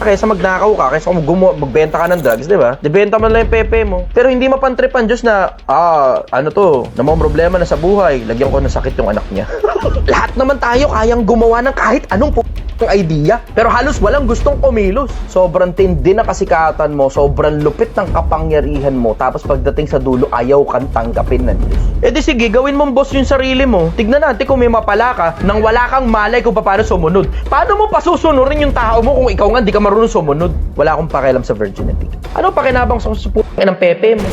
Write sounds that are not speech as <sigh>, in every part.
kaysa magnakaw ka, kaysa gumo, magbenta ka ng drugs, di ba? Debenta man lang yung pepe mo. Pero hindi mapantripan Diyos na, ah, ano to, namang problema na sa buhay, lagyan ko ng sakit yung anak niya. <laughs> Lahat naman tayo kayang gumawa ng kahit anong p- idea. Pero halos walang gustong kumilos. Sobrang tindi na kasikatan mo, sobrang lupit ng kapangyarihan mo, tapos pagdating sa dulo, ayaw kang tanggapin ng Diyos. E di sige, gawin mong boss yung sarili mo. Tignan natin kung may mapala ka nang wala kang malay kung paano sumunod. Paano mo pasusunurin yung tao mo kung ikaw nga di ka marunong sumunod? Wala akong pakialam sa virginity. Ano pakinabang sa supo ng pepe mo?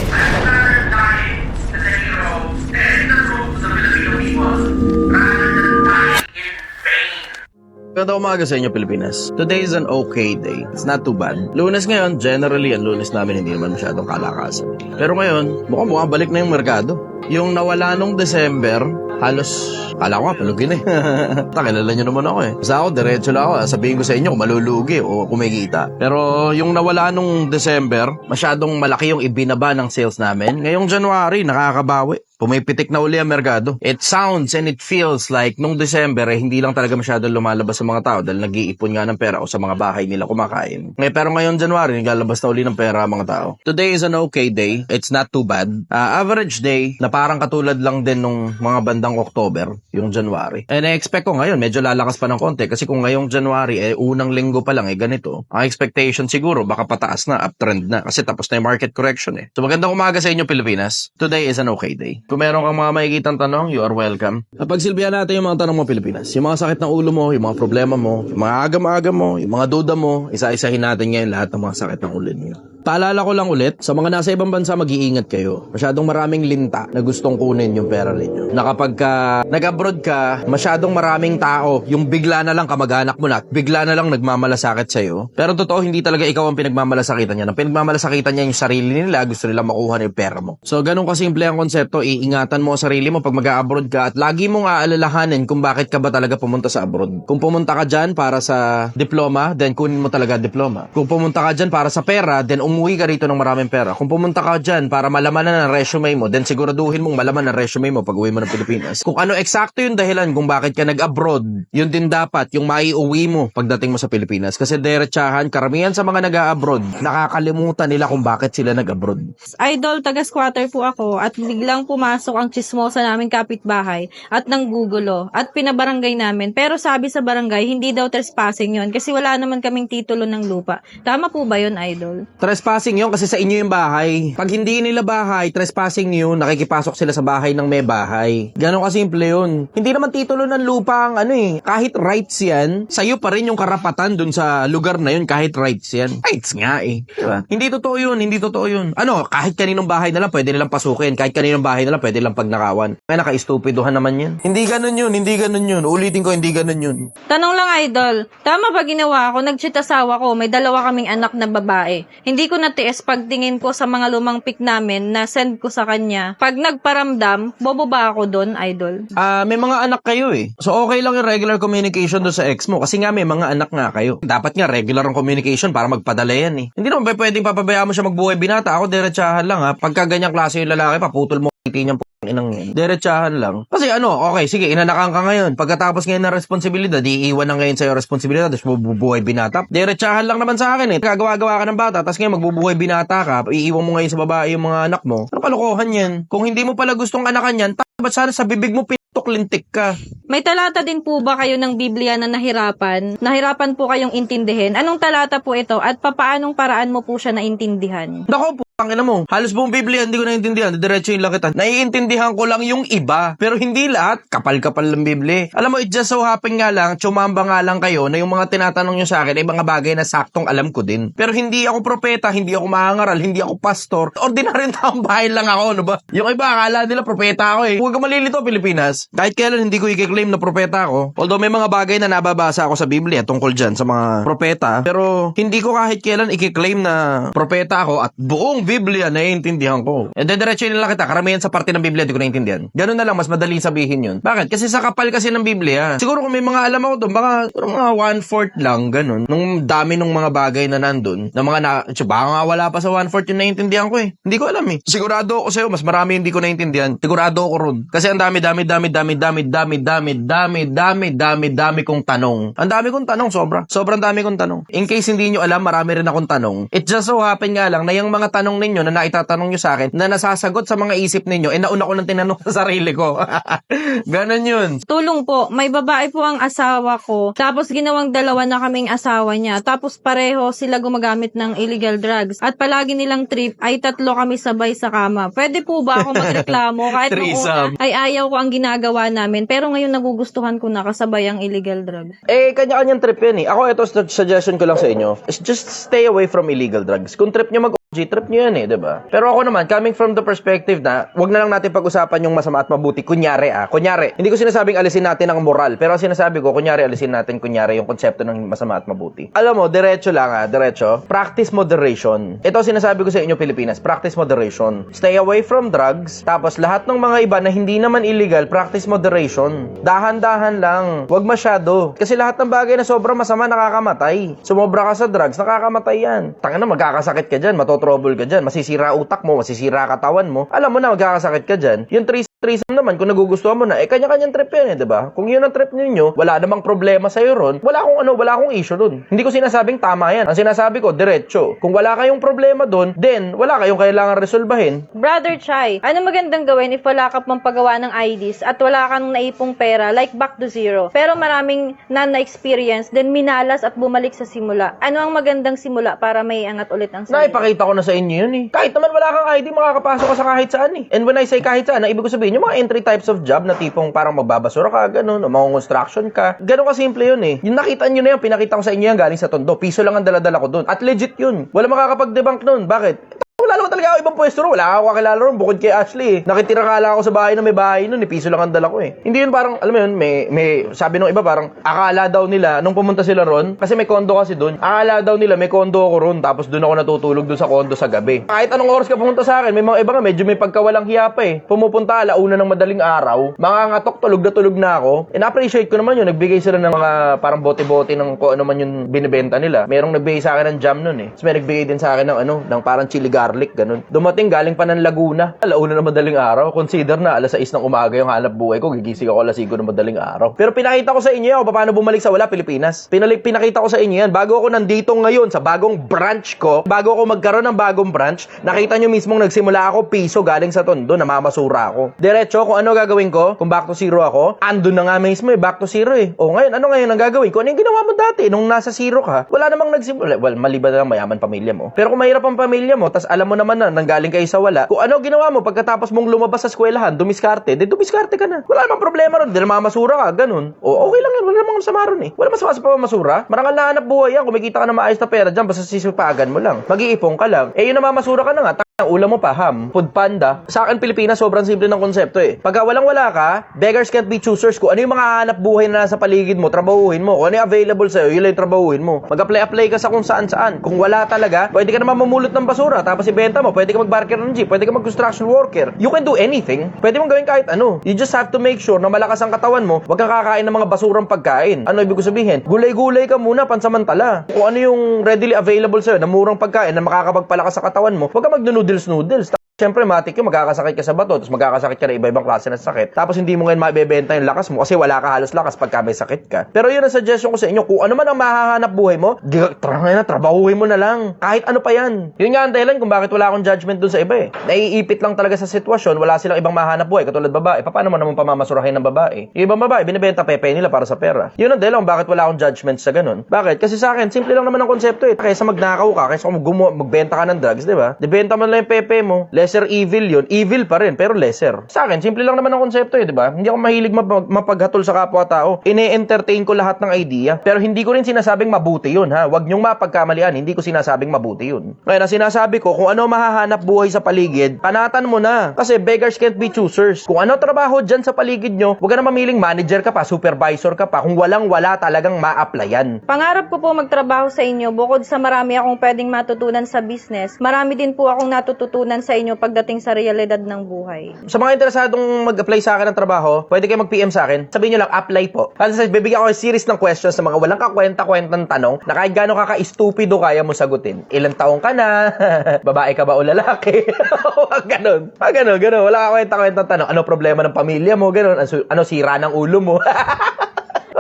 Ganda umaga sa inyo, Pilipinas. Today is an okay day. It's not too bad. Lunes ngayon, generally, ang lunes namin hindi naman masyadong kalakasan. Pero ngayon, mukhang bumabalik na yung merkado. Yung nawala nung December, halos, kala ko nga, palugin eh. <laughs> Takilala nyo naman ako eh. Basta ako, diretso lang ako. Sabihin ko sa inyo kung malulugi o kumikita. Pero yung nawala nung December, masyadong malaki yung ibinaba ng sales namin. Ngayong January, nakakabawi. Pumipitik na uli ang merkado. It sounds and it feels like nung December eh, hindi lang talaga masyadong lumalabas sa mga tao dahil nag-iipon nga ng pera o sa mga bahay nila kumakain. Ngay pero ngayon January, naglalabas na uli ng pera ang mga tao. Today is an okay day. It's not too bad. Ah, average day na parang katulad lang din nung mga bandang October, yung January. And I-expect ko ngayon, medyo lalakas pa ng konti kasi kung ngayong January, eh, unang linggo pa lang, eh, ganito. Ang expectation siguro, baka pataas na, uptrend na kasi tapos na yung market correction eh. So magandang umaga sa inyo Pilipinas. Today is an okay day. Kung meron kang mga makikitang tanong, you are welcome. Pagsilbihan natin yung mga tanong mo Pilipinas. Yung mga sakit ng ulo mo, yung mga problema mo, yung mga agam-agam mo, yung mga duda mo, isa-isahin natin ngayon lahat ng mga sakit ng ulo niyo. Paalala ko lang ulit, sa mga nasa ibang bansa, mag-iingat kayo. Masyadong maraming linta na gustong kunin yung pera ninyo. Na kapag ka nag-abroad ka, masyadong maraming tao, yung bigla na lang kamag-anak mo na, bigla na lang nagmamalasakit sa'yo. Pero totoo, hindi talaga ikaw ang pinagmamalasakitan niya. Ang pinagmamalasakitan niya yung sarili nila, gusto nila makuha yung pera mo. So, ganun kasimple ang konsepto, iingatan mo ang sarili mo pag mag-abroad ka at lagi mong aalalahanin kung bakit ka ba talaga pumunta sa abroad. Kung pumunta ka dyan para sa diploma, then kunin mo talaga diploma. Kung pumunta ka dyan para sa pera, then umuwi ka rito ng maraming pera. Kung pumunta ka dyan para malaman na ng resume mo, then siguraduhin mong malaman ng resume mo pag uwi mo ng Pilipinas. Kung ano eksakto yung dahilan kung bakit ka nag-abroad, yun din dapat yung maiuwi mo pagdating mo sa Pilipinas. Kasi diretsahan, karamihan sa mga nag-abroad, nakakalimutan nila kung bakit sila nag-abroad. Idol, taga-squatter po ako at biglang pumasok ang chismosa naming kapitbahay at nanggugulo at pinabarangay namin. Pero sabi sa barangay, hindi daw trespassing yon kasi wala naman kaming titulo ng lupa. Tama po ba yon Idol? Trespassing yun kasi sa inyo yung bahay. Pag hindi nila bahay, trespassing yun, nakikipasok sila sa bahay ng may bahay. Ganon kasimple yun. Hindi naman titulo ng lupa ang ano eh. Kahit rights yan, sa'yo pa rin yung karapatan dun sa lugar na yun kahit rights yan. Rights nga eh. Diba? Hindi totoo yun, hindi totoo yun. Ano, kahit kaninong bahay na lang pwede nilang pasukin. Kahit kaninong bahay na lang pwede nilang pagnakawan. Kaya naka-estupidohan naman yan. Hindi ganun yun, hindi ganun yun. Ulitin ko, hindi ganun yun. Tanong lang Idol, tama ba ginawa ko? Nag-cheat asawa ko, may dalawa kaming anak na babae. Hindi ko natiis pagtingin ko sa mga lumang pic namin na send ko sa kanya. Pag nagparamdam, bobo ako doon, Idol? Ah, may mga anak kayo eh. So okay lang yung regular communication do sa ex mo kasi nga may mga anak nga kayo. Dapat nga regular ang communication para magpadala yan eh. Hindi naman pwedeng papabayaan mo siya magbuhay binata? Ako diretsahan lang ha. Pagka ganyang klase yung lalaki, paputol mo titi niyang inang yan. Diretsahan lang. Kasi ano, okay, sige, inanakan ka ngayon. Pagkatapos ngayon ng responsibilidad, iiwan na ngayon sa'yo responsibilidad, tapos mabubuhay binata. Diretsahan lang naman sa akin eh. Gagawa-gawa ka ng bata, tapos ngayon magbubuhay binata ka, iiwan mo ngayon sa babae yung mga anak mo. Ano kalokohan yan? Kung hindi mo pala gustong anakan yan, ba't sana sa bibig mo pintok lintik ka? May talata din po ba kayo ng Biblia na nahirapan? Nahirapan po kayong intindihin? Anong talata po ito at papaanong paraan mo po siya naintindihan? Nako po, ang ina mo. Halos buong Biblia, hindi ko naiintindihan. Diretso yung lang kita. Naiintindihan ko lang yung iba. Pero hindi lahat. Kapal-kapal ng Biblia. Alam mo, it just so happen nga lang, tsumamba nga lang kayo na yung mga tinatanong nyo sa akin ay mga bagay na saktong alam ko din. Pero hindi ako propeta, hindi ako mahangaral, hindi ako pastor. Ordinaryong taong bahay lang ako, ano ba? Yung iba, akala nila propeta ako eh. Huwag ka malilito, Pilipinas. Kahit kailan hindi ko i-claim na propeta ako. Although may mga bagay na nababasa ako sa Biblia tungkol dyan sa mga propeta. Pero hindi ko kahit kailan i-claim na propeta ako at buong Biblia naiintindihan ko. And then diretso nila kita, karamihan sa parte ng Biblia hindi ko naiintindihan. Ganun na lang, mas madaling sabihin yun. Bakit? Kasi sa kapal kasi ng Biblia, siguro kung may mga alam ako doon, baka mga one-fourth lang, ganun. Nung dami nung mga bagay na nandun, na mga na, baka nga wala pa sa one-fourth yung naiintindihan ko eh. Hindi ko alam eh. Sigurado ako sa'yo, mas marami hindi ko naiintindihan. Sigurado ako ron. Kasi ang dami, dami, dami, dami, dami, dami, dami, dami, dami, dami, dami, dami kong tanong. Ang dami kong tanong, sobra. Sobrang dami kong tanong. In case hindi nyo alam, marami rin akong tanong. It just so happen nga lang na yung mga tanong ninyo na naitatanong nyo sa akin, na nasasagot sa mga isip ninyo, eh nauna ko nang tinanong <laughs> sa sarili ko. <laughs> Ganon yun. Tulong po, may babae po ang asawa ko. Tapos ginawang dalawa na kaming asawa niya. Tapos pareho sila gumagamit ng illegal drugs. At palagi nilang trip ay tatlo kami sabay sa kama. Pwede po ba ako <laughs> magreklamo kahit una ay ayaw ko ang ginagawa namin. Pero ngayon nagugustuhan ko na kasabay ang illegal drugs. Eh, kanya-kanyang trip yan eh. Ako, ito su- suggestion ko lang sa inyo. Just stay away from illegal drugs. Kung trip nyo mag OG, trip nyo yan eh, 'di ba? Pero ako naman, coming from the perspective na, wag na lang natin pag-usapan yung masama at mabuti. Kunyari ah, kunyari. Hindi ko sinasabing alisin natin ang moral, pero ang sinasabi ko, kunyari alisin natin kunyari yung konsepto ng masama at mabuti. Alam mo, diretso lang ah, diretso. Practice moderation. Ito sinasabi ko sa inyo Pilipinas, practice moderation. Stay away from drugs, tapos lahat ng mga iba na hindi naman illegal, practice moderation. Dahan-dahan lang. Wag masyado. Kasi lahat ng bagay na sobrang masama nakakamatay. Sumobra ka sa drugs, nakakamatay yan. Tanga na, magkakasakit ka dyan, matotrouble ka dyan, masisira utak mo, masisira katawan mo. Alam mo na, magkakasakit ka dyan. Yung threesome naman, kung nagugustuhan mo na, eh kanya-kanyang trip yan eh, di ba? Kung yun ang trip ninyo, wala namang problema sa'yo ron, wala akong ano, wala akong issue ron. Hindi ko sinasabing tama yan. Ang sinasabi ko, diretso. Kung wala kayong problema doon, then wala kayong kailangan resolbahin. Brother Chai, ano magandang gawin if wala ka pang paggawa ng IDs at wala kang naipong pera like back to zero? Pero maraming non-experience, then minalas at bumalik sa simula. Ano ang magandang simula para may angat ulit ang sarili? Naipakita ko na sa inyo yun eh. Kahit naman wala kang ID, makakapasok ka sa kahit saan eh. And when I say kahit saan, ang ibig ko sabihin, yung mga entry types of job na tipong parang magbabasura ka, ganun, o mga construction ka. Ganun ka simple yun eh. Yung nakita nyo na yun, pinakita ko sa inyo yan galing sa tondo. Piso lang ang daladala ko doon. At legit yun. Wala makakapag-debunk nun. Bakit? Wala naman talaga ako ibang pwesto ron. Wala ako kakilala ron bukod kay Ashley eh. Nakitira ka lang ako sa bahay na may bahay nun. Eh. Piso lang ang dala ko eh. Hindi yun parang, alam mo yun, may, may, sabi nung iba parang, akala daw nila, nung pumunta sila ron, kasi may kondo kasi dun, akala daw nila may kondo ako ron, tapos dun ako natutulog dun sa kondo sa gabi. Kahit anong oras ka pumunta sa akin, may mga iba nga, medyo may pagkawalang hiya pa eh. Pumupunta alauna ng madaling araw, mga tulog na tulog na ako. And appreciate ko naman yun, nagbigay sila ng mga parang bote-bote ng kung ano man yung binibenta nila. Merong nagbigay sa akin ng jam nun eh. Tapos may nagbigay din sa akin ng ano, ng parang chili garlic, ganun. Dumating galing pa ng Laguna. Alauna ng madaling araw. Consider na alas 6 ng umaga yung hanap buhay ko. Gigising ako alas 5 ng madaling araw. Pero pinakita ko sa inyo yan paano bumalik sa wala Pilipinas. Pinalik, pinakita ko sa inyo yan. Bago ako nandito ngayon sa bagong branch ko, bago ako magkaroon ng bagong branch, nakita nyo mismong nagsimula ako piso galing sa tondo, namamasura ako. Diretso, kung ano gagawin ko, kung back to zero ako, andun na nga mismo eh, back to zero eh. O ngayon, ano ngayon ang gagawin ko? Ano yung ginawa mo dati nung nasa zero ka? Wala namang nagsimula. Well, maliban na lang mayaman pamilya mo. Pero kung mahirap ang pamilya mo, tas alam mo naman na nanggaling kayo sa wala, kung ano ginawa mo pagkatapos mong lumabas sa eskwelahan, dumiskarte, di dumiskarte ka na. Wala namang problema ron, di na mamasura ka, ganun. O okay lang yan, wala namang masama ron eh. Wala masama sa pamamasura. Marangal na hanap buhay yan, kumikita ka na maayos na pera dyan, basta sisipagan mo lang. Mag-iipon ka lang. Eh yun na mamasura ka na nga, ang ulam mo pa, ham, food panda. Sa akin, Pilipinas, sobrang simple ng konsepto eh. Pagka walang-wala ka, beggars can't be choosers. Kung ano yung mga hanap buhay na nasa paligid mo, trabahuhin mo. Kung ano yung available sa'yo, yun lang yung trabahuhin mo. Mag-apply-apply ka sa kung saan-saan. Kung wala talaga, pwede ka naman mamulot ng basura, tapos ibenta mo. Pwede ka mag-barker ng jeep, pwede ka mag-construction worker. You can do anything. Pwede mong gawin kahit ano. You just have to make sure na malakas ang katawan mo, huwag kang kakain ng mga basurang pagkain. Ano ibig ko sabihin? Gulay-gulay ka muna, pansamantala. Kung ano yung readily available sa'yo na murang pagkain na makakapagpalakas sa katawan mo, huwag ka deles não. O deles está Siyempre, matik yung magkakasakit ka sa bato, tapos magkakasakit ka na iba-ibang klase ng sakit. Tapos hindi mo ngayon mabebenta yung lakas mo kasi wala ka halos lakas pagka may sakit ka. Pero yun ang suggestion ko sa inyo, kung ano man ang mahahanap buhay mo, nga na, trabahuhin mo na lang. Kahit ano pa yan. Yun nga ang dahilan kung bakit wala akong judgment dun sa iba eh. Naiipit lang talaga sa sitwasyon, wala silang ibang mahanap buhay, katulad babae. Pa- Paano mo naman pamamasurahin ng babae? Yung ibang babae, binibenta pepe nila para sa pera. Yun ang dahilan kung bakit wala akong judgment sa ganun. Bakit? Kasi sa akin, simple lang naman ang konsepto eh. Kaysa magnakaw ka, kaysa kung magbenta ka ng drugs, di ba? Dibenta mo lang yung pepe mo. Lesser evil yun. Evil pa rin, pero lesser. Sa akin, simple lang naman ang konsepto eh, di ba? Hindi ako mahilig mapag- mapaghatol sa kapwa-tao. Ine-entertain ko lahat ng idea. Pero hindi ko rin sinasabing mabuti yun, ha? Huwag niyong mapagkamalian. Hindi ko sinasabing mabuti yun. Ngayon, ang sinasabi ko, kung ano mahahanap buhay sa paligid, panatan mo na. Kasi beggars can't be choosers. Kung ano trabaho dyan sa paligid nyo, huwag ka na mamiling manager ka pa, supervisor ka pa, kung walang-wala talagang ma-applyan. Pangarap ko po magtrabaho sa inyo bukod sa marami akong pwedeng matutunan sa business. Marami din po akong natututunan sa inyo pagdating sa realidad ng buhay. Sa mga interesadong mag-apply sa akin ng trabaho, pwede kayo mag-PM sa akin. Sabihin nyo lang, apply po. Kasi bibigyan ko ng series ng questions sa mga walang kakwenta-kwentang tanong na kahit gaano kaka-stupido kaya mo sagutin. Ilang taong ka na? <laughs> Babae ka ba o lalaki? <laughs> Ganun. Wag ganun, ganun. Wala kakwenta-kwentang tanong. Ano problema ng pamilya mo? Ganun. Ano, ano sira ng ulo mo? <laughs>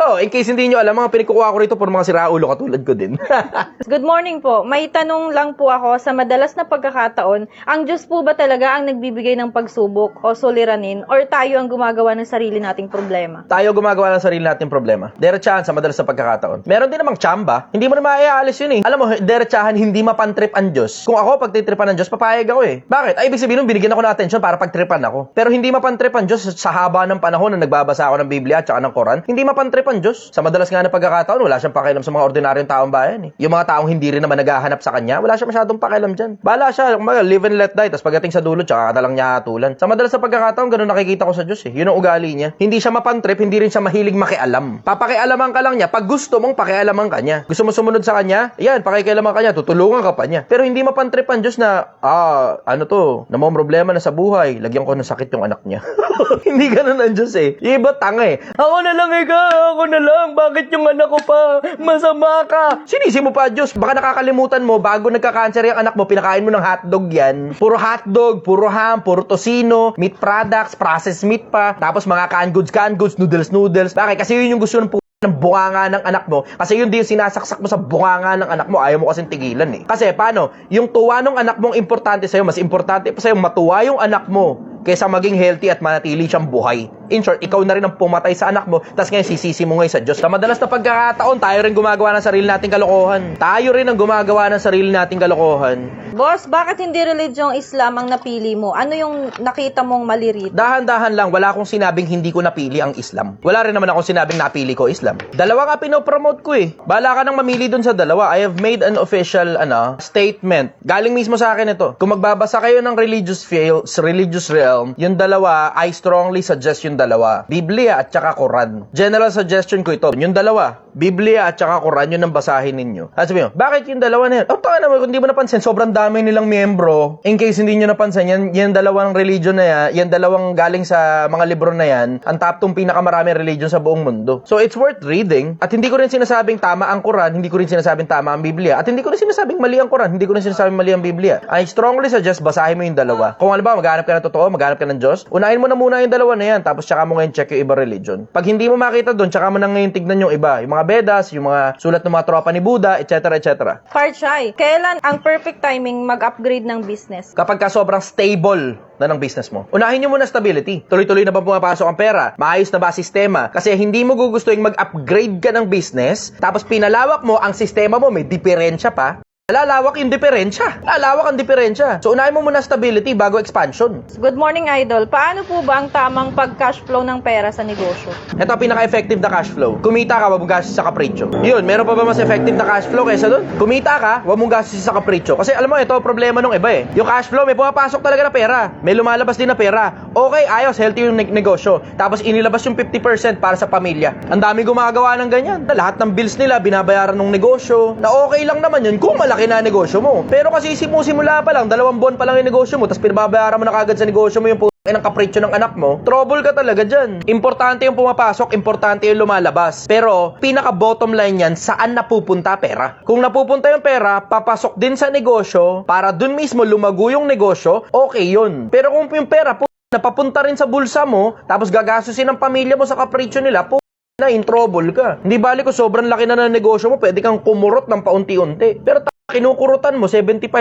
Oh, in case hindi nyo alam, mga pinikukuha ko rito por mga siraulo katulad ko din. <laughs> Good morning po. May tanong lang po ako sa madalas na pagkakataon, ang Diyos po ba talaga ang nagbibigay ng pagsubok o suliranin or tayo ang gumagawa ng sarili nating problema? tayo gumagawa ng sarili nating problema. Diretsahan sa madalas na pagkakataon. Meron din namang tsamba. Hindi mo na maaalis yun eh. Alam mo, diretsahan, hindi mapantrip ang Diyos. Kung ako, pagtitripan ng Diyos, papayag ako eh. Bakit? Ay, ibig sabihin nun, binigyan ako ng atensyon para pagtripan ako. Pero hindi mapantrip ang Diyos sa haba ng panahon na nagbabasa ako ng Biblia at saka ng Quran. Hindi mapantrip ang Diyos. Sa madalas nga na pagkakataon, wala siyang pakialam sa mga ordinaryong taong bayan eh. Yung mga taong hindi rin naman naghahanap sa kanya, wala siya masyadong pakialam dyan. Bala siya, kumaga, live and let die. Tapos pagdating sa dulo, tsaka ka na lang niya hatulan. Sa madalas na pagkakataon, ganun nakikita ko sa Diyos eh. Yun ang ugali niya. Hindi siya mapantrip, hindi rin siya mahilig makialam. Papakialaman ka lang niya pag gusto mong pakialaman ka niya. Gusto mo sumunod sa kanya? Yan, pakikialaman ka niya, tutulungan ka pa niya. Pero hindi mapantrip ang Diyos na, ah, ano to, na may problema na sa buhay, lagyan ko ng sakit yung anak niya. <laughs> hindi ganun ang Diyos eh. Iba tanga eh. Ako na lang ikaw, ako na lang, bakit yung anak ko pa? Masama ka. Sinisi mo pa Diyos, baka nakakalimutan mo, bago nagka-cancer yung anak mo, pinakain mo ng hotdog yan. Puro hotdog, puro ham, puro tosino, meat products, processed meat pa, tapos mga canned goods, canned goods, noodles, noodles. Bakit? Kasi yun yung gusto ng ng bunganga ng anak mo kasi yun din yung sinasaksak mo sa bunganga ng anak mo ayaw mo kasing tigilan eh kasi paano yung tuwa ng anak mo ang importante sa'yo mas importante pa sa'yo matuwa yung anak mo kaysa maging healthy at manatili siyang buhay. In short, ikaw na rin ang pumatay sa anak mo, tapos ngayon sisisi mo ngayon sa Diyos. Sa madalas na pagkakataon, tayo rin gumagawa ng sarili nating kalokohan. Tayo rin ang gumagawa ng sarili nating kalokohan. Boss, bakit hindi religyong Islam ang napili mo? Ano yung nakita mong mali rito? Dahan-dahan lang, wala akong sinabing hindi ko napili ang Islam. Wala rin naman akong sinabing napili ko Islam. Dalawa nga pinopromote ko eh. Bala ka nang mamili dun sa dalawa. I have made an official ano, statement. Galing mismo sa akin ito. Kung magbabasa kayo ng religious fields, religious realm, yung dalawa, I strongly suggest yung dalawa. Biblia at saka Quran. General suggestion ko ito. Yung dalawa, Biblia at saka Quran, yun ang basahin ninyo. At sabi mo, bakit yung dalawa na yan? Oh, taka naman, kung di mo napansin, sobrang dami nilang miyembro. In case hindi nyo napansin, yan, yan dalawang religion na yan, yan dalawang galing sa mga libro na yan, ang top 2 pinakamaraming religion sa buong mundo. So, it's worth reading. At hindi ko rin sinasabing tama ang Quran, hindi ko rin sinasabing tama ang Biblia. At hindi ko rin sinasabing mali ang Quran, hindi ko rin sinasabing mali ang Biblia. I strongly suggest basahin mo yung dalawa. Kung ano ba, maghanap ka ng totoo, maghanap ka ng Diyos, unahin mo na muna yung dalawa na yan, tapos tsaka mo ngayon check yung iba religion. Pag hindi mo makita doon, tsaka mo na ngayon tignan yung iba, yung mga Vedas, yung mga sulat ng mga tropa ni Buddha, etc. etc. Parchay, kailan ang perfect timing mag-upgrade ng business? Kapag ka sobrang stable na ng business mo. Unahin nyo muna stability. Tuloy-tuloy na ba pumapasok ang pera? Maayos na ba sistema? Kasi hindi mo gugustuhin mag-upgrade ka ng business, tapos pinalawak mo ang sistema mo, may diferensya pa. Lalawak yung diferensya. Lalawak ang diferensya. So, unahin mo muna stability bago expansion. Good morning, Idol. Paano po ba ang tamang pag-cash flow ng pera sa negosyo? Ito ang pinaka-effective na cash flow. Kumita ka, wag mong gastos sa kapritsyo. Yun, meron pa ba mas effective na cash flow kaysa doon? Kumita ka, wag mong gastos sa kapritsyo. Kasi alam mo, ito ang problema nung iba eh. Yung cash flow, may pumapasok talaga na pera. May lumalabas din na pera. Okay, ayos, healthy yung neg- negosyo. Tapos inilabas yung 50% para sa pamilya. Ang dami gumagawa ng ganyan. Lahat ng bills nila, binabayaran ng negosyo. Na okay lang naman yun kung malaki na negosyo mo. Pero kasi simu-simula pa lang, dalawang buwan pa lang yung negosyo mo, tapos pinababayaran mo na kagad sa negosyo mo yung ng kapritsyo ng anak mo, trouble ka talaga dyan. Importante yung pumapasok, importante yung lumalabas. Pero, pinaka bottom line yan, saan napupunta pera? Kung napupunta yung pera, papasok din sa negosyo, para dun mismo lumago yung negosyo, okay yun. Pero kung yung pera, pu- napapunta rin sa bulsa mo, tapos gagastusin ng pamilya mo sa kapritsyo nila, pu- na in trouble ka. Hindi bali ko sobrang laki na ng negosyo mo, pwede kang kumurot ng paunti-unti. Pero kinukurutan mo 75%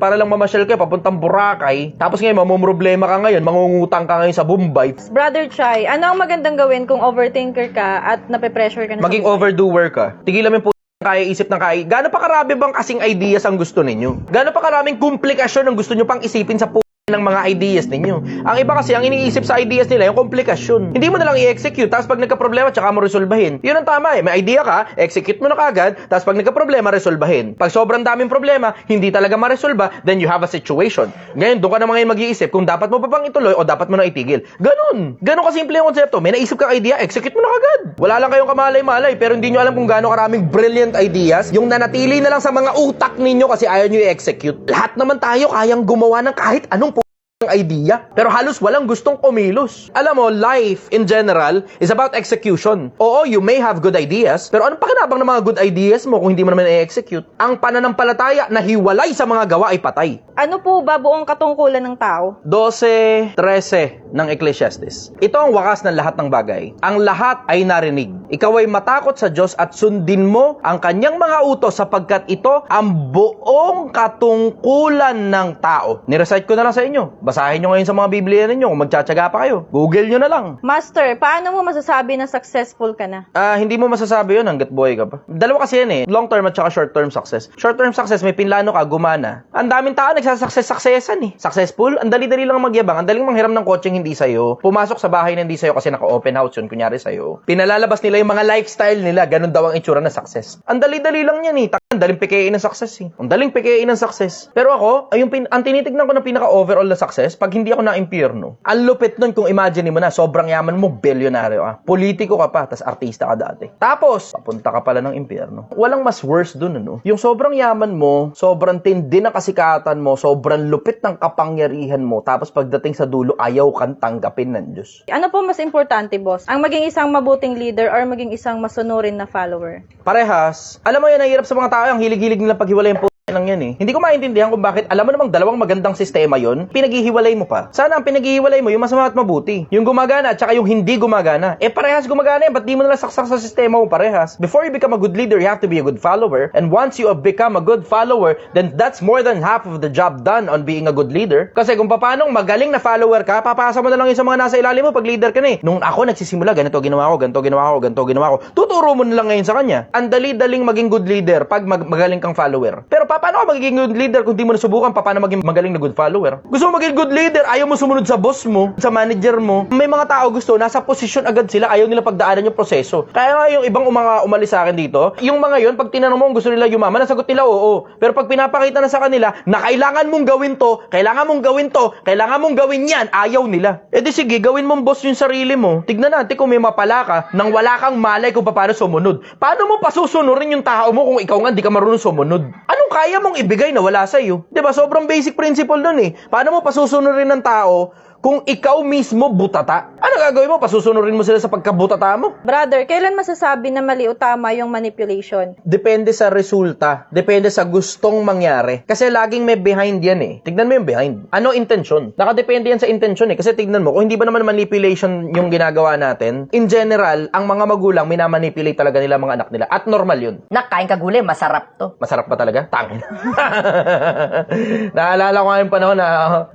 para lang mamasyal ka papuntang Boracay. Tapos ngayon mamumroblema ka ngayon, mangungutang ka ngayon sa Bombay. Brother Chai, ano ang magandang gawin kung overthinker ka at nape-pressure ka na Maging sa buhay? overdoer ka. Tigilan mo yung kaya isip ng kaya. Gaano pa karami bang kasing ideas ang gusto ninyo? Gaano pa karaming komplikasyon ang gusto nyo pang isipin sa ng mga ideas ninyo. Ang iba kasi, ang iniisip sa ideas nila, yung komplikasyon. Hindi mo na lang i-execute, tapos pag nagka-problema, tsaka mo resolbahin. Yun ang tama eh. May idea ka, execute mo na kagad, tapos pag nagka-problema, resolbahin. Pag sobrang daming problema, hindi talaga ma-resolba, then you have a situation. Ngayon, doon ka na ngayon mag-iisip kung dapat mo pa bang ituloy o dapat mo na itigil. Ganun. Ganun kasimple yung konsepto. May naisip kang idea, execute mo na kagad. Wala lang kayong kamalay-malay, pero hindi nyo alam kung gaano karaming brilliant ideas yung nanatili na lang sa mga utak ninyo kasi ayaw nyo i-execute. Lahat naman tayo kayang gumawa ng kahit anong ng idea. Pero halos walang gustong kumilos. Alam mo, life in general is about execution. Oo, you may have good ideas, pero anong pakinabang ng mga good ideas mo kung hindi mo naman i-execute? Ang pananampalataya na hiwalay sa mga gawa ay patay. Ano po ba buong katungkulan ng tao? 12.13 ng Ecclesiastes. Ito ang wakas ng lahat ng bagay. Ang lahat ay narinig. Ikaw ay matakot sa Diyos at sundin mo ang kanyang mga utos sapagkat ito ang buong katungkulan ng tao. Nirecite ko na lang sa inyo. Basahin nyo ngayon sa mga Biblia ninyo kung magtsatsaga pa kayo. Google nyo na lang. Master, paano mo masasabi na successful ka na? Ah, hindi mo masasabi yun hanggat buhay ka pa. Dalawa kasi yan eh. Long term at saka short term success. Short term success, may pinlano ka, gumana. Ang daming tao nagsasuccess-successan eh. Successful, ang dali-dali lang magyabang. Ang daling manghiram ng coaching hindi sa'yo. Pumasok sa bahay na hindi sa'yo kasi naka-open house yun, kunyari sa'yo. Pinalalabas nila yung mga lifestyle nila. Ganun daw ang itsura ng success. Ang dali-dali lang yan eh. Ang daling pikein ng success eh. Ang daling pikein ng success. Pero ako, ay yung pin- ang tinitignan ko ng pinaka-overall na success, pag hindi ako na-impyerno, ang lupit nun kung imagine mo na, sobrang yaman mo, bilyonaryo ka. Politiko ka pa, tas artista ka dati. Tapos, papunta ka pala ng impyerno. Walang mas worse dun, ano? Yung sobrang yaman mo, sobrang tindi na kasikatan mo, sobrang lupit ng kapangyarihan mo, tapos pagdating sa dulo, ayaw kang tanggapin ng Diyos. Ano po mas importante, boss? Ang maging isang mabuting leader or maging isang masunurin na follower? Parehas. Alam mo yan, nahihirap sa mga tao, ang hilig-hilig nila paghiwalay yung lang yan eh. Hindi ko maintindihan kung bakit alam mo namang dalawang magandang sistema yon, pinaghihiwalay mo pa. Sana ang pinaghihiwalay mo yung masama at mabuti. Yung gumagana at saka yung hindi gumagana. Eh parehas gumagana yan, ba't di mo nalang saksak sa sistema mo parehas? Before you become a good leader, you have to be a good follower. And once you have become a good follower, then that's more than half of the job done on being a good leader. Kasi kung paano magaling na follower ka, papasa mo na lang yung sa mga nasa ilalim mo pag leader ka na eh. Nung ako nagsisimula, ganito ginawa ko, ganito ginawa ko, ganito ginawa ko. Tuturo mo na lang ngayon sa kanya. Ang dali-daling maging good leader pag mag- magaling kang follower. Pero pa- paano ka magiging good leader kung di mo nasubukan pa paano maging magaling na good follower? Gusto mo maging good leader, ayaw mo sumunod sa boss mo, sa manager mo. May mga tao gusto, nasa posisyon agad sila, ayaw nila pagdaanan yung proseso. Kaya nga yung ibang mga umalis sa akin dito, yung mga yon pag tinanong mo gusto nila yumaman, nasagot nila oo. Pero pag pinapakita na sa kanila na kailangan mong gawin to, kailangan mong gawin to, kailangan mong gawin yan, ayaw nila. E di sige, gawin mong boss yung sarili mo. Tignan natin kung may mapala ka nang wala kang malay kung paano sumunod. Paano mo pasusunurin yung tao mo kung ikaw nga di ka marunong sumunod? Anong kaya mong ibigay na wala sa'yo? 'Di ba Sobrang basic principle nun eh. Paano mo pasusunurin ng tao kung ikaw mismo butata? Ano gagawin mo? Pasusunurin mo sila sa pagkabutata mo? Brother, kailan masasabi na mali o tama yung manipulation? Depende sa resulta. Depende sa gustong mangyari. Kasi laging may behind yan eh. Tignan mo yung behind. Ano intention? Nakadepende yan sa intention eh. Kasi tignan mo, kung hindi ba naman manipulation yung ginagawa natin, in general, ang mga magulang minamanipulate talaga nila mga anak nila. At normal yun. Nak, kain ka gulay, masarap to. Masarap ba talaga? Tangin. <laughs> Naalala ko nga yung panahon na,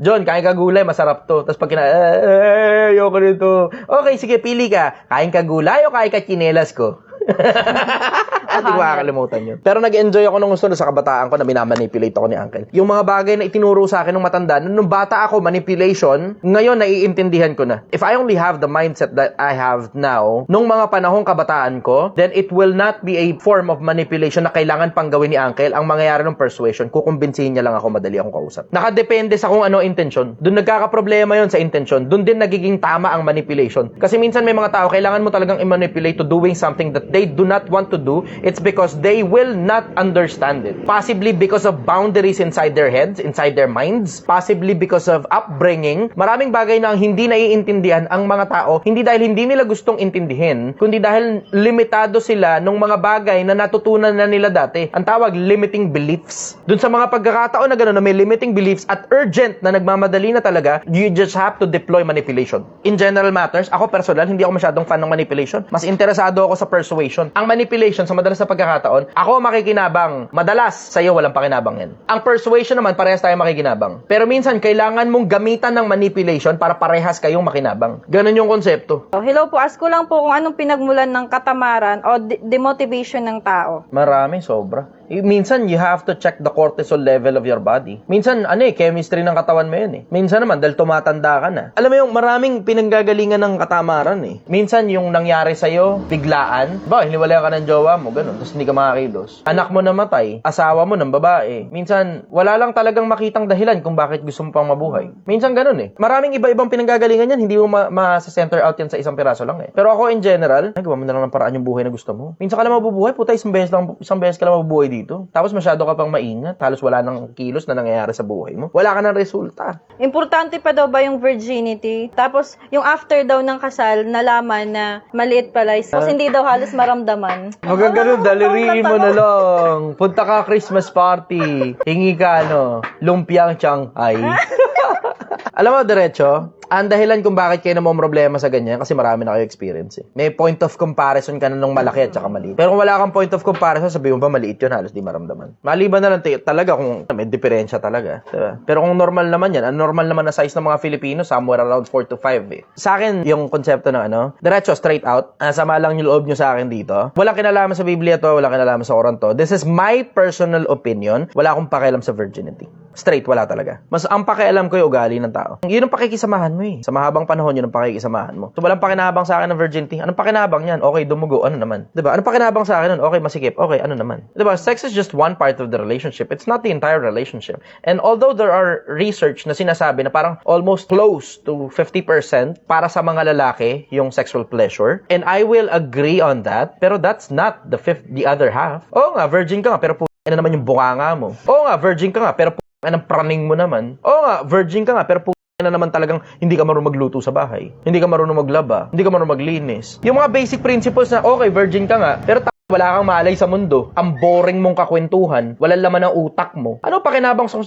John, kain ka gulay, masarap to. Tapos pag kina, eh, ayoko nito. Okay, sige, pili ka. Kain ka gulay o kain ka chinelas ko? <laughs> Hindi ko makakalimutan yun. Pero nag-enjoy ako nung gusto sa kabataan ko na minamanipulate ako ni Uncle. Yung mga bagay na itinuro sa akin nung matanda, nung bata ako, manipulation, ngayon naiintindihan ko na. If I only have the mindset that I have now, nung mga panahong kabataan ko, then it will not be a form of manipulation na kailangan pang gawin ni Uncle. Ang mangyayari ng persuasion, kukumbinsihin niya lang ako, madali akong kausap. Nakadepende sa kung ano intention. Doon nagkakaproblema yon sa intention. Doon din nagiging tama ang manipulation. Kasi minsan may mga tao, kailangan mo talagang i-manipulate to doing something that they do not want to do. It's because they will not understand it. Possibly because of boundaries inside their heads, inside their minds. Possibly because of upbringing. Maraming bagay na ang hindi naiintindihan ang mga tao, hindi dahil hindi nila gustong intindihin, kundi dahil limitado sila ng mga bagay na natutunan na nila dati. Ang tawag, limiting beliefs. Doon sa mga pagkakataon na gano'n na may limiting beliefs at urgent na nagmamadali na talaga, you just have to deploy manipulation. In general matters, ako personal, hindi ako masyadong fan ng manipulation. Mas interesado ako sa persuasion. Ang manipulation, sa madalas na pagkakataon, ako makikinabang. Madalas, sa'yo walang pakinabang yan. Ang persuasion naman, parehas tayo makikinabang. Pero minsan, kailangan mong gamitan ng manipulation para parehas kayong makinabang. Ganon yung konsepto. Oh, hello po, ask ko lang po kung anong pinagmulan ng katamaran o de- demotivation ng tao. Marami, sobra. Minsan, you have to check the cortisol level of your body. Minsan, ano eh, chemistry ng katawan mo yun eh. Minsan naman, dahil tumatanda ka na. Alam mo yung maraming pinanggagalingan ng katamaran eh. Minsan, yung nangyari sa'yo, biglaan. Ba, hiniwalay ka ng jowa mo, ganun. Tapos hindi ka makakilos. Anak mo namatay, asawa mo ng babae. Minsan, wala lang talagang makitang dahilan kung bakit gusto mo pang mabuhay. Minsan ganun eh. Maraming iba-ibang pinanggagalingan yan, hindi mo ma- ma-center out yan sa isang piraso lang eh. Pero ako in general, nagawa mo na lang ng paraan yung buhay na gusto mo. Minsan ka lang mabubuhay, puta, isang beses lang, isang beses ka lang mabubuhay dito. Dito. Tapos masyado ka pang maingat. Halos wala nang kilos na nangyayari sa buhay mo. Wala ka ng resulta. Importante pa daw ba yung virginity? Tapos, yung after daw ng kasal, nalaman na maliit pala. Tapos, hindi daw halos maramdaman. Magagano, daliriin mo na lang. Punta ka Christmas party. Hingi ka, ano, lumpiang Shanghai. <laughs> Alam mo, diretso, ang dahilan kung bakit kayo namang problema sa ganyan, kasi marami na kayo experience eh. May point of comparison ka na nung malaki at saka maliit. Pero kung wala kang point of comparison, sabi mo ba maliit yun, halos di maramdaman. Maliban na lang talaga kung may diferensya talaga. Diba? Pero kung normal naman yan, ang normal naman na size ng mga Filipino, somewhere around 4 to 5 eh. Sa akin, yung konsepto ng ano, diretso, straight out, sama lang yung loob nyo sa akin dito. Walang kinalaman sa Biblia to, walang kinalaman sa Quran to. This is my personal opinion. Wala akong pakialam sa virginity. Straight, wala talaga. Mas ang pakialam ko yung ugali ng tao. Yun ang pakikisamahan mo eh. Sa mahabang panahon, yun ang pakikisamahan mo. So, walang pakinabang sa akin ng virginity. Anong pakinabang yan? Okay, dumugo. Ano naman? 'Di ba? Anong pakinabang sa akin nun? Okay, masikip. Okay, ano naman? 'Di ba? Sex is just one part of the relationship. It's not the entire relationship. And although there are research na sinasabi na parang almost close to 50% para sa mga lalaki yung sexual pleasure, and I will agree on that, pero that's not the fifth, the other half. Oo nga, virgin ka nga, pero po na naman yung bunganga mo. Oo nga, virgin ka nga, pero po ng praning mo naman. Oo nga, virgin ka nga, pero po na naman talagang hindi ka marunong magluto sa bahay. Hindi ka marunong maglaba. Hindi ka marunong maglinis. Yung mga basic principles na, okay, virgin ka nga, pero wala kang malay sa mundo. Ang boring mong kakwentuhan. Walang laman ng utak mo. Ano pakinabang sa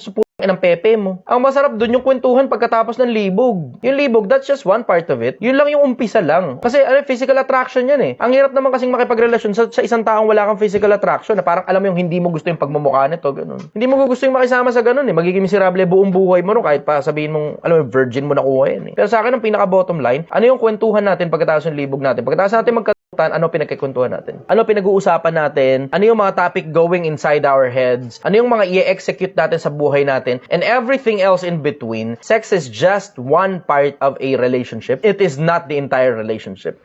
ng pepe mo? Ang masarap dun yung kwentuhan pagkatapos ng libog. Yung libog, that's just one part of it. Yun lang yung umpisa lang. Kasi ano, physical attraction yan eh. Ang hirap naman kasing makipagrelasyon sa, sa isang taong wala kang physical attraction na parang alam mo yung hindi mo gusto yung pagmumukha nito, ganun. Hindi mo gusto yung makisama sa ganun eh. Magiging miserable buong buhay mo no, kahit pa sabihin mong, alam mo, virgin mo nakuha yan eh. Pero sa akin, ang pinaka bottom line, ano yung kwentuhan natin pagkatapos ng libog natin? Pagkatapos natin magka ano pinagkikwentuhan natin? Ano pinag-uusapan natin? Ano yung mga topic going inside our heads? Ano yung mga i-execute natin sa buhay natin? And everything else in between. Sex is just one part of a relationship. It is not the entire relationship.